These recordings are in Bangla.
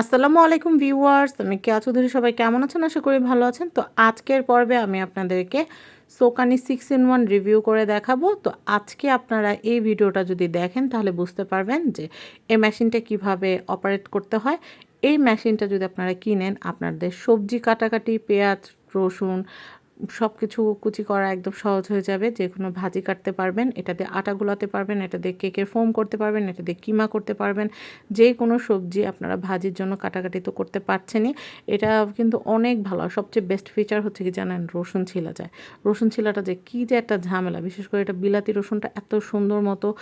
আসসালামু আলাইকুম ভিউয়ার্স আমি কেয়া চৌধুরী সবাই কেমন আছেন? আশা করি ভালো আছেন। তো আজকের পর্বে আমি আপনাদেরকে Sokany six in one review করে দেখাবো। তো আজকে আপনারা এই ভিডিওটা যদি দেখেন, তাহলে বুঝতে পারবেন যে এই মেশিনটা কীভাবে অপারেট করতে হয়। এই মেশিনটা যদি আপনারা কিনেন, আপনাদের সবজি কাটাকাটি, পেঁয়াজ, রসুন সব কিছু কুচি করা একদম সহজ হয়ে যাবে। যে কোনো ভাজি কাটতে পারবেন, এটা দিয়ে আটা গুলাতে পারবেন, এটা দিয়ে কেকের ফোম করতে পারবেন, এটা দিয়ে কিমা করতে পারবেন। যে কোনো সবজি আপনারা ভাজির জন্য কাটাকাটি তো করতে পারছেনই। এটা কিন্তু অনেক ভালো। সবচেয়ে বেস্ট ফিচার হচ্ছে কি জানেন? রসুন ছিলা যায়। রসুন ছিলাটা যে কী যে একটা ঝামেলা। বিশেষ করে এটা বিলাতি রসুনটা এত সুন্দর মতো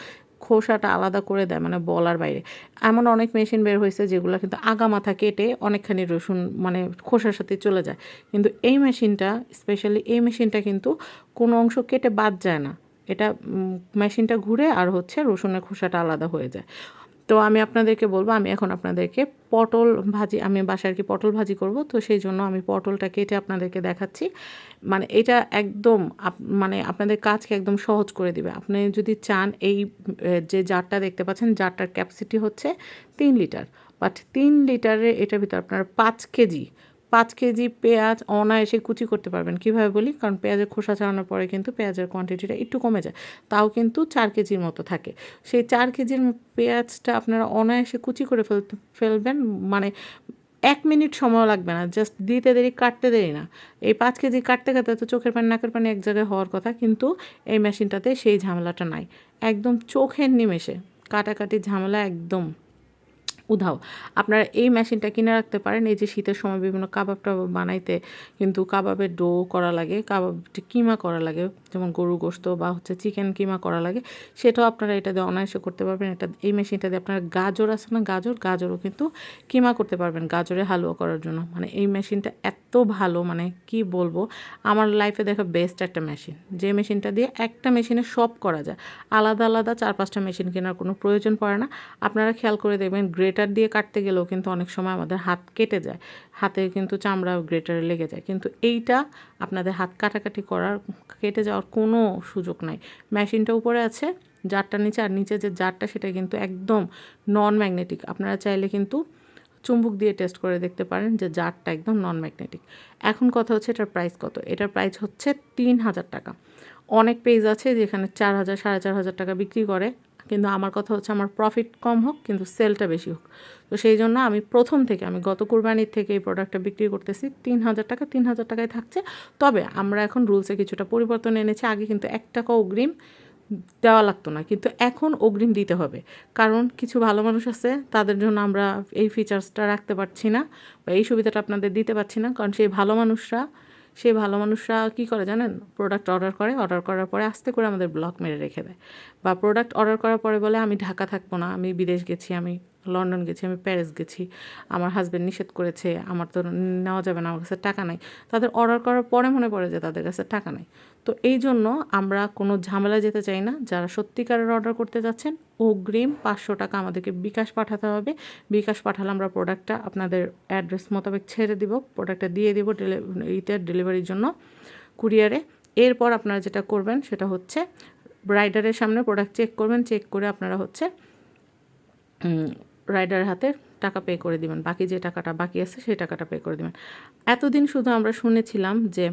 খোসাটা আলাদা করে দেয় মানে বলার বাইরে। এমন অনেক মেশিন বের হয়েছে যেগুলো কিন্তু আগা মাথা কেটে অনেকখানি রসুন মানে খোসার সাথে চলে যায়। কিন্তু এই মেশিনটা, স্পেশালি এই মেশিনটা কিন্তু কোনো অংশ কেটে বাদ যায় না। এটা মেশিনটা ঘুরে আর হচ্ছে রসুনের খোসাটা আলাদা হয়ে যায়। তো আমি আপনাদেরকে বলব, আমি এখন আপনাদেরকে পটল ভাজি, আমি বাসায় কি পটল ভাজি করব। তো সেই জন্য আমি পটলটা কেটে আপনাদেরকে দেখাচ্ছি। মানে এটা একদম মানে আপনাদের কাজকে একদম সহজ করে দিবে। আপনি যদি চান এই যে জারটা দেখতে পাচ্ছেন, জারটার ক্যাপাসিটি হচ্ছে তিন লিটার। বাট তিন লিটারে এটার ভিতর আপনার পাঁচ কেজি পাঁচ কেজি পেঁয়াজ অনায়াসে কুচি করতে পারবেন। কীভাবে বলি? কারণ পেঁয়াজের খোসা ছাড়ানোর পরে কিন্তু পেঁয়াজের কোয়ান্টিটিটা একটু কমে যায়। তাও কিন্তু চার কেজির মতো থাকে। সেই চার কেজির পেঁয়াজটা আপনারা অনায়াসে কুচি করে ফেলতে ফেলবেন। মানে এক মিনিট সময় লাগবে না। জাস্ট দিতে দেরি, কাটতে দেরি না। এই পাঁচ কেজি কাটতে কাটতে তো চোখের পানি, নাকের পানি এক জায়গায় হওয়ার কথা। কিন্তু এই মেশিনটাতে সেই ঝামেলাটা নাই। একদম চোখের নিমেষে। কাটাকাটি ঝামেলা একদম। উধাও। আপনারা এই মেশিনটা কিনে রাখতে পারেন, এই যে শীতের সময় বিভিন্ন কাবাব টাবাব বানাইতে কিন্তু কাবাবের ডো করা লাগে কাবাব কিমা করা লাগে, যেমন গরু গোস্ত বা হচ্ছে চিকেন কিমা করা লাগে, সেটাও আপনারা এটা দিয়ে অনায়াসে করতে পারবেন। এটা এই মেশিনটা দিয়ে আপনারা গাজর আছে না, গাজর, গাজরও কিন্তু কিমা করতে পারবেন গাজরে হালুয়া করার জন্য। মানে এই মেশিনটা এত ভালো মানে কি বলব, আমার লাইফে দেখা বেস্ট একটা মেশিন। যে মেশিনটা দিয়ে একটা মেশিনে সব করা যায়। আলাদা আলাদা চার পাঁচটা মেশিন কেনার কোনো প্রয়োজন পড়ে না। আপনারা খেয়াল করে দেখবেন গ্রেট গ্রেটার দিয়ে কাটতে গেলেও কিন্তু অনেক সময় আমাদের হাত কেটে যায়। হাতে কিন্তু চামড়া গ্রেটারে লেগে যায়। কিন্তু এইটা আপনাদের হাত কাটাকাটি করার, কেটে যাওয়ার কোনো সুযোগ নাই। মেশিনটা উপরে আছে, জারটা নিচে, আর নিচে যে জারটা সেটা কিন্তু একদম নন ম্যাগনেটিক আপনারা চাইলে কিন্তু চুম্বুক দিয়ে টেস্ট করে দেখতে পারেন যে জারটা একদম নন ম্যাগনেটিক এখন কথা হচ্ছে এটার প্রাইস কত? এটার প্রাইস হচ্ছে তিন হাজার টাকা। অনেক পেজ আছে যেখানে চার হাজার, সাড়ে চার হাজার টাকা বিক্রি করে। কিন্তু আমার কথা হচ্ছে আমার প্রফিট কম হোক, কিন্তু সেলটা বেশি হোক। তো সেই জন্য আমি প্রথম থেকে আমি গত কুরবানির থেকে এই প্রোডাক্টটা বিক্রি করতেছি। তিন হাজার টাকা, তিন হাজার টাকায় থাকছে। তবে আমরা এখন রুলসে কিছুটা পরিবর্তন এনেছি। আগে কিন্তু এক টাকা অগ্রিম দেওয়া লাগতো না, কিন্তু এখন অগ্রিম দিতে হবে। কারণ কিছু ভালো মানুষ আছে, তাদের জন্য আমরা এই ফিচার্সটা রাখতে পারছি না বা এই সুবিধাটা আপনাদের দিতে পারছি না। কারণ সেই ভালো মানুষরা সেই ভালো মানুষরা কী করে জানেন? প্রোডাক্ট অর্ডার করে অর্ডার করার পরে আস্তে করে আমাদের ব্লক মেরে রেখে দেয়। বা প্রোডাক্ট অর্ডার করার পরে বলে, আমি ঢাকা থাকব না, আমি বিদেশ গেছি, আমি লন্ডন গেছি, আমি প্যারিস গেছি, আমার হাজব্যান্ড নিষেধ করেছে, আমার তো নেওয়া যাবে না, আমার কাছে টাকা নাই। তাদের অর্ডার করার পরে মনে পড়ে যে তাদের কাছে টাকা নাই। তো এই জন্য আমরা কোনো ঝামেলা যেতে চাই না। যারা সত্যিকারের অর্ডার করতে যাচ্ছেন, অগ্রিম পাঁচশো টাকা আমাদেরকে বিকাশ পাঠাতে হবে। বিকাশ পাঠালে আমরা প্রোডাক্টটা আপনাদের অ্যাড্রেস মোতাবেক ছেড়ে দিব প্রোডাক্টটা দিয়ে দিব ইটের ডেলিভারির জন্য কুরিয়ারে এরপর আপনারা যেটা করবেন সেটা হচ্ছে রাইডারের সামনে প্রোডাক্ট চেক করবেন। চেক করে আপনারা হচ্ছে রাইডারের হাতে টাকা পে করে দিবেন। বাকি যে টাকাটা বাকি আছে, সেই টাকাটা পে করে দিবেন। এতদিন শুধু আমরা শুনেছিলাম যে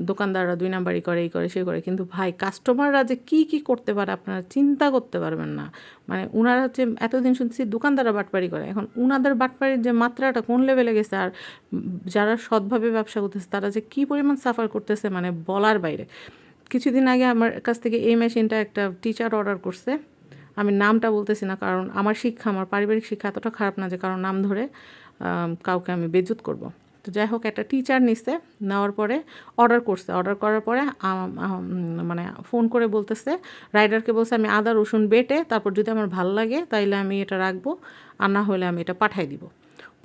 দোকানদাররা দুই নাম্বারই করে, এই করে সে করে। কিন্তু ভাই কাস্টমাররা যে কি কি করতে পারে আপনারা চিন্তা করতে পারবেন না। মানে ওনারা হচ্ছে, এতদিন শুনছি দোকানদাররা বাটপাড়ি করে। এখন উনাদের বাটপাড়ির যে মাত্রাটা কোন লেভেলে গেছে আর যারা সৎভাবে ব্যবসা করতেছে, তারা যে কী পরিমাণ সাফার করতেছে মানে বলার বাইরে। কিছুদিন আগে আমার কাছ থেকে এই মেশিনটা একটা টিচার অর্ডার করছে। আমি নামটা বলতেছি না, কারণ আমার শিক্ষা, আমার পারিবারিক শিক্ষা এতটা খারাপ না যে কারণ নাম ধরে কাউকে আমি বেজুত করব। তো যাই হোক, একটা টিচার নিছে, নেওয়ার পরে অর্ডার করছে। অর্ডার করার পরে মানে ফোন করে বলতেছে রাইডারকে বলছে আমি আদা, রসুন বেটে, তারপর যদি আমার ভালো লাগে, তাইলে আমি এটা রাখব, আর না হলে আমি এটা পাঠাই দিব।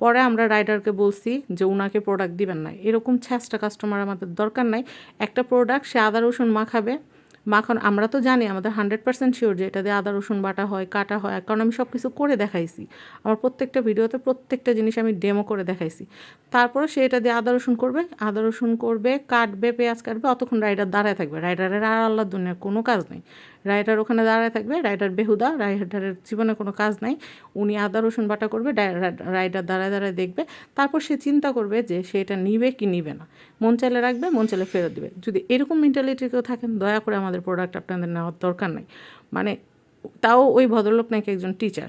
পরে আমরা রাইডারকে বলছি যে ওনাকে প্রোডাক্ট দিবেন না। এরকম ছ্যাঁচটা কাস্টমার আমাদের দরকার নাই। একটা প্রোডাক্ট সে আদা, রসুন মাখাবে মাখন, আমরা তো জানি, আমাদের হান্ড্রেড পার্সেন্ট শিওর যে এটা দিয়ে আদা, রসুন বাটা হয়, কাটা হয়, কারণ আমি সব কিছু করে দেখাইছি। আমার প্রত্যেকটা ভিডিওতে প্রত্যেকটা জিনিস আমি ডেমো করে দেখাইছি। তারপরে সে এটা দিয়ে আদা, রসুন করবে, আদা, রসুন করবে, কাটবে, পেঁয়াজ কাটবে, অতক্ষণ রাইডার দাঁড়ায় থাকবে। রাইডারের আর আল্লাহ দুনিয়ার কোনো কাজ নেই। রাইডার ওখানে দাঁড়ায় থাকবে, রাইডার বেহুদা, রাইডারের জীবনে কোনো কাজ নাই। উনি আদা, রসুন বাটা করবে রাইডার দাঁড়ায় দাঁড়ায় দেখবে। তারপর সে চিন্তা করবে যে সে এটা নিবে কি নিবে না। মন চাইলে রাখবে, মন চাইলে ফেরত দেবে। যদি এরকম মেন্টালিটি কেউ থাকেন, দয়া করে আমাদের প্রোডাক্ট আপনাদের নেওয়ার দরকার নেই। মানে তাও ওই ভদ্রলোক নাকি একজন টিচার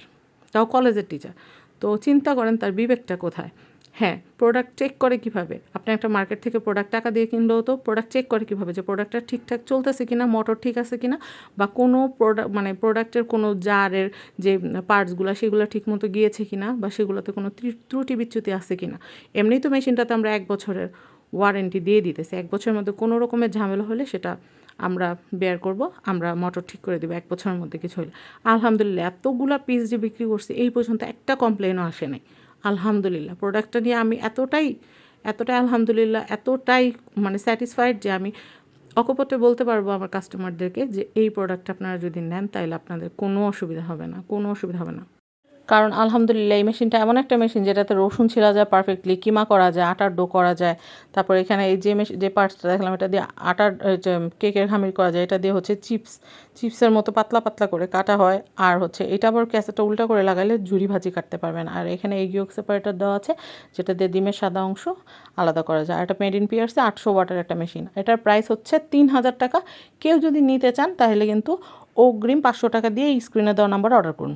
তাও কলেজের টিচার তো চিন্তা করেন তার বিবেকটা কোথায়? হ্যাঁ প্রোডাক্ট চেক করে কীভাবে? আপনি একটা মার্কেট থেকে প্রোডাক্ট টাকা দিয়ে কিনলেও তো প্রোডাক্ট চেক করে কীভাবে যে প্রোডাক্টটা ঠিকঠাক চলতেছে কিনা মোটর ঠিক আছে কিনা, বা কোনো প্রোডাক্ট মানে প্রোডাক্টের কোনো জারের যে পার্টসগুলো সেগুলো ঠিকমতো গিয়েছে কিনা, বা সেগুলোতে কোনো ত্রু- ত্রুটি বিচ্যুতি আছে কিনা। এমনিই তো মেশিনটাতে আমরা এক বছরের ওয়ারেন্টি দিয়ে দিতেছি। এক বছরের মধ্যে কোনো রকমের ঝামেলা হলে সেটা আমরা বেয়ার করব, আমরা মোটর ঠিক করে দেবো, এক বছরের মধ্যে কিছু হলে আলহামদুলিল্লাহ, এতগুলা পিস যে বিক্রি করছি, এই পর্যন্ত একটা কমপ্লেনও আসে নাই। আলহামদুলিল্লাহ প্রোডাক্টটা নিয়ে আমি এতটাই এতটাই আলহামদুলিল্লাহ, এতটাই মানে স্যাটিসফাইড যে আমি অকপটে বলতে পারব আমার কাস্টমারদেরকে যে এই প্রোডাক্ট আপনারা যদি নেন তাহলে আপনাদের কোনো অসুবিধা হবে না, কোনো অসুবিধা হবে না। কারণ আলহামদুলিল্লাহ এই মেশিনটা এমন একটা মেশিন যেটাতে রসুন ছিলা যায় পারফেক্টলি কিমা করা যায়, আটার ডো করা যায়। তারপর এখানে এই যে যে পার্টসটা দেখলাম, এটা দিয়ে আটার কেকের খামির করা যায়, এটা দিয়ে হচ্ছে চিপস। চিপসের মতো পাতলা পাতলা করে কাটা হয়। আর হচ্ছে এটা আবার ক্যাসেটটা উল্টা করে লাগালে ঝুড়ি ভাজি কাটতে পারবেন। আর এখানে গিয়োক সেপারেটার দেওয়া আছে, যেটা দিয়ে ডিমের সাদা অংশ আলাদা করা যায়। এটা মেড ইন পিয়ার্সে আটশো ওয়াটার একটা মেশিন। এটার প্রাইস হচ্ছে তিন হাজার টাকা। কেউ যদি নিতে চান, তাহলে কিন্তু অগ্রিম পাঁচশো টাকা দিয়ে স্ক্রিনে দেওয়া নাম্বার অর্ডার করুন।